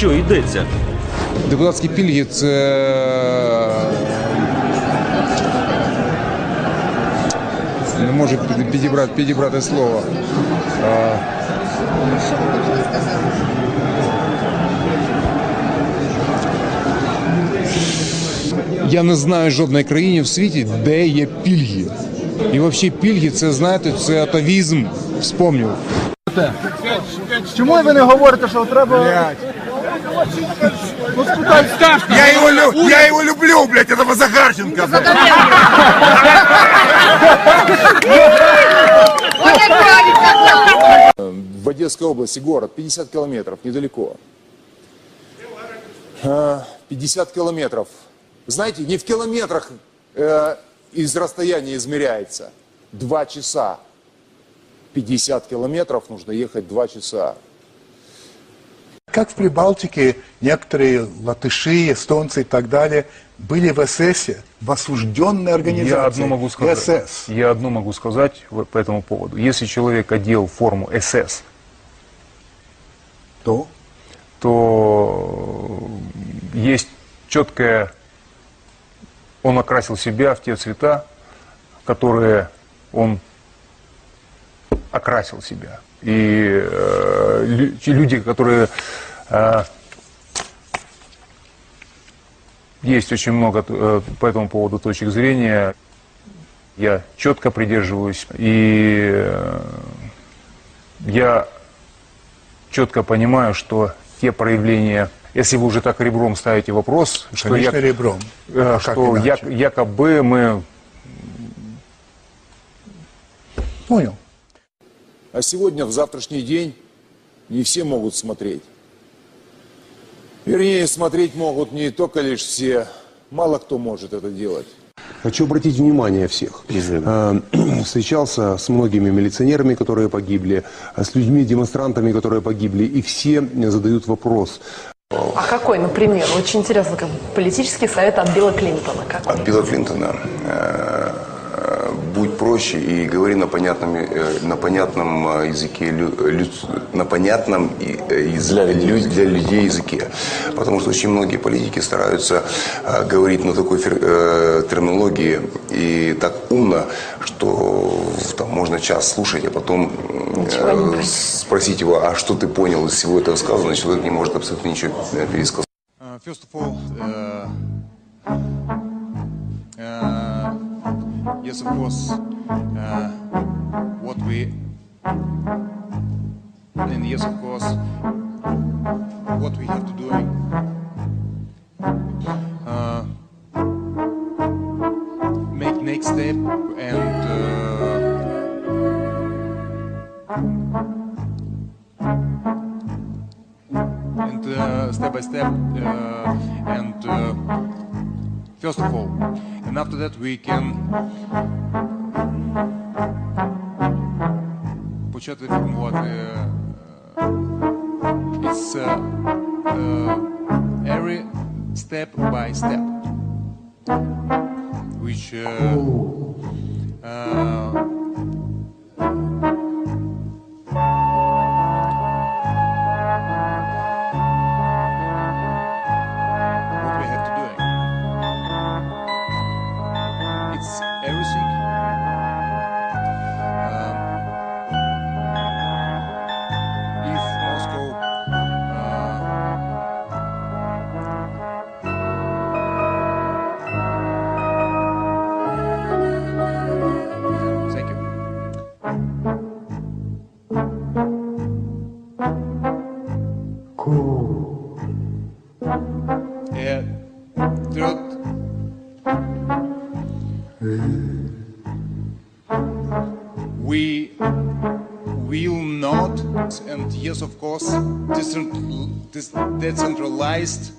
Що йдеться? Депутатські пільги це не можу підібрати, підібрати слово. А, Я не знаю жодної країни в світі, де є пільги. І взагалі пільги це, знаєте, це атавізм. Вспомнив. Чому ви не говорите, що треба. Я его, лю- я его люблю, блядь, этого Захарченко. В Одесской области город, 50 километров, недалеко. А, 50 километров. Знаете, не в километрах э, из расстояния измеряется. Два часа. 50 километров нужно ехать два часа. Как в Прибалтике некоторые латыши, эстонцы и так далее были в СС, в осужденной организации. Я одно могу сказать. СС. Я одно могу сказать по этому поводу. Если человек одел форму СС, То то есть четкое, он окрасил себя в те цвета, которые он окрасил себя. И э, люди, которые есть очень много э, по этому поводу точек зрения. Я четко придерживаюсь. И э, я четко понимаю, что те проявления, если вы уже так ребром ставите вопрос, что, конечно, я- ребром. э, А как что як- якобы мы Понял. А сегодня, в завтрашний день, не все могут смотреть. Вернее, смотреть могут не только лишь все, мало кто может это делать. Хочу обратить внимание всех. Э, Встречался с многими милиционерами, которые погибли, э, с людьми, демонстрантами, которые погибли, и все задают вопрос. А какой, например? Очень интересно, как политический совет от Билла Клинтона. Какой? От Билла Клинтона. Э, э, Будь проще и говори на понятном, э, на понятном э, языке, лю- лю- на понятном э, из- лю- для людей языке. Потому что очень многие политики стараются э, говорить на такой э, терминологии и так умно, что там можно час слушать, а потом э, спросить его, а что ты понял из всего этого сказанного, человек не может абсолютно ничего э, пересказать. Uh, first of all, uh, uh, yes, of course, uh, what we, and yes, of course, what we have to do. Uh, make next step and. Uh, and uh, step by step uh, and uh, first of all and after that we can почати формувати е, it's uh, uh, every step by step which uh, uh, Yeah. Third. We will not, and yes, of course, decent- decentralized